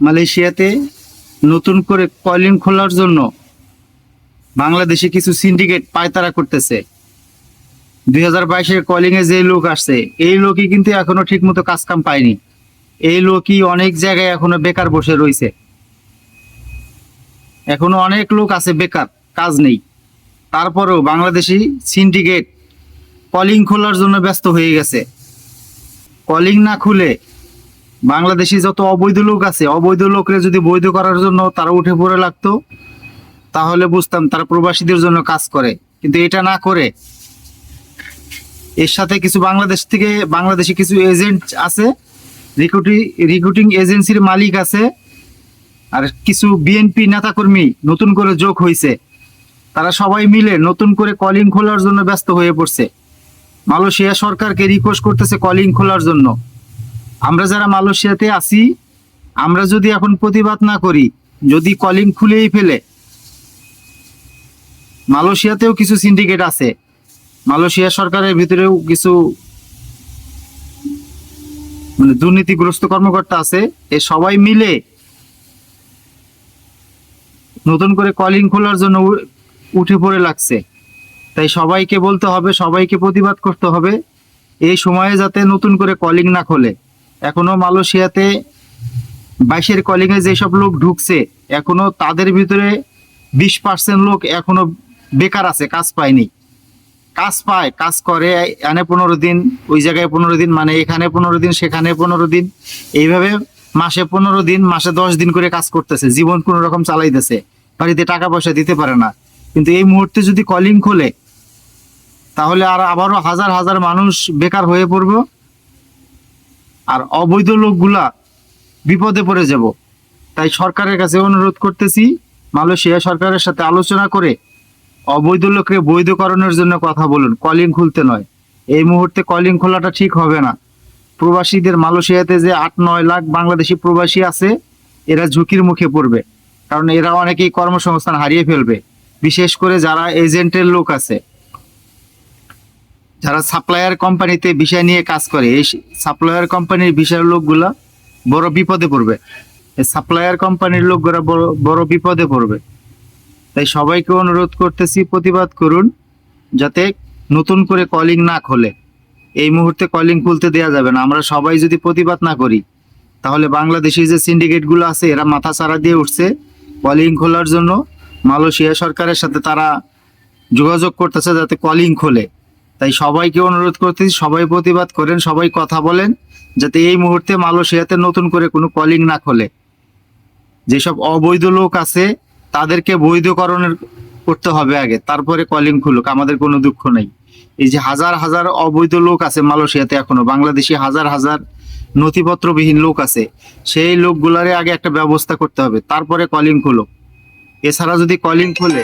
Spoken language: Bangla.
মালয়েশিয়াতে নতুন করে কলিং খোলার জন্য বাংলাদেশে কিছু সিন্ডিকেট পায়তারা করতেছে। দুই হাজার বাইশের কলিং এ যে লোক আসছে, এই লোকই কিন্তু এখনও ঠিক মতো কাজ কাম পায়নি। এই লোকই অনেক জায়গায় এখনও বেকার বসে রয়েছে। এখনও অনেক লোক আছে বেকার, কাজ নেই। তারপরেও বাংলাদেশি সিন্ডিকেট কলিং খোলার জন্য ব্যস্ত হয়ে গেছে। কলিং না খুলে বাংলাদেশি যত অবৈধ লোক আছে, অবৈধ লোকরে যদি বৈধ করার জন্য তারা উঠে পড়ে লাগতো, তাহলে বুঝতাম তারা প্রবাসীদের জন্য কাজ করে, কিন্তু এটা না করে। এর সাথে কিছু বাংলাদেশ থেকে, বাংলাদেশে কিছু এজেন্ট আছে রিক্রুটিং রিক্রুটিং এজেন্সির মালিক আছে, আর কিছু বিএনপি নেতাকর্মী নতুন করে যোগ হয়েছে তারা সবাই মিলে নতুন করে কলিং খোলার জন্য ব্যস্ত হয়ে পড়ছে। মালয়েশিয়া সরকারকে রিকোয়েস্ট করতেছে কলিং খোলার জন্য। আমরা যারা মালয়েশিয়াতে আছি, আমরা যদি এখন প্রতিবাদ না করি, যদি কলিং খুলেই ফেলে, মালয়েশিয়াতেও কিছু সিন্ডিকেট আছে। মালয়েশিয়া সরকারের ভিতরেও কিছু মানে দুর্নীতিগ্রস্ত কর্মকর্তা আছে, এ সবাই মিলে নতুন করে কলিং খোলার জন্য উঠে পড়ে লাগছে। তাই সবাইকে বলতে হবে, সবাইকে প্রতিবাদ করতে হবে, এই সময়ে যাতে নতুন করে কলিং না খোলে। এখনও মালয়েশিয়াতে বাইশের কলিংয়ে যেসব লোক ঢুকছে, এখনও তাদের ভিতরে বিশ পার্সেন্ট লোক এখনও বেকার আছে, কাজ পায়নি। কাজ পায়, কাজ করে এনে পনেরো দিন, ওই জায়গায় পনেরো দিন মানে এখানে পনেরো দিন, সেখানে পনেরো দিন, এইভাবে মাসে পনেরো দিন, মাসে দশ দিন করে কাজ করতেছে, জীবন কোনো রকম চালাইতেছে, বাড়িতে টাকা পয়সা দিতে পারে না। কিন্তু এই মুহূর্তে যদি কলিং খোলে, তাহলে আর আবারও হাজার হাজার মানুষ বেকার হয়ে পড়ব আর অবৈধ লোকগুলা বিপদে পড়ে যাব। তাই সরকারের কাছে অনুরোধ করতেছি, মালয়েশিয়া সরকারের সাথে আলোচনা করে অবৈধ লোককে বৈধকরণের জন্য কথা বলুন, কলিং খুলতে নয়। এই মুহূর্তে কলিং খোলাটা ঠিক হবে না। প্রবাসীদের মালয়েশিয়াতে যে আট নয় লাখ বাংলাদেশি প্রবাসী আছে, এরা ঝুঁকির মুখে পড়বে। কারণ এরা অনেকেই কর্মসংস্থান হারিয়ে ফেলবে। বিশেষ করে যারা এজেন্টের লোক আছে। যারা সাপ্লায়ার কোম্পানিতে বিষয় নিয়ে কাজ করে, এই সাপ্লায়ার কোম্পানির বিষয়ের লোকগুলা বড় বিপদে পড়বে। সাপ্লায়ার কোম্পানির লোকগুলা বড় বিপদে পড়বে। তাই সবাইকে অনুরোধ করতেছি, প্রতিবাদ করুন, যাতে নতুন করে কলিং না খোলে। এই মুহূর্তে কলিং খুলতে দেওয়া যাবে না। আমরা সবাই যদি প্রতিবাদ না করি, তাহলে বাংলাদেশি যে সিন্ডিকেটগুলো আছে, এরা মাথা চারা দিয়ে উঠছে কলিং খোলার জন্য। মালয়েশিয়া সরকারের সাথে তারা যোগাযোগ করতেছে যাতে কলিং খোলে। তাই সবাইকে অনুরোধ করতেছি, সবাই প্রতিবাদ করেন, সবাই কথা বলেন, যাতে এই মুহূর্তে মালয়েশিয়াতে নতুন করে কোনো কলিং না খোলে। যেসব অবৈধ লোক আছে, তাদেরকে বৈধকরণের করতে হবে আগে, তারপরে কলিং খুলুক, আমাদের কোনো দুঃখ নেই। এই যে হাজার হাজার অবৈধ লোক আছে মালয়েশিয়াতে এখনও, বাংলাদেশি হাজার হাজার নথিপত্রবিহীন লোক আছে, সেই লোকগুলারে আগে একটা ব্যবস্থা করতে হবে, তারপরে কলিং খুলো এছাড়া যদি কলিং খুলে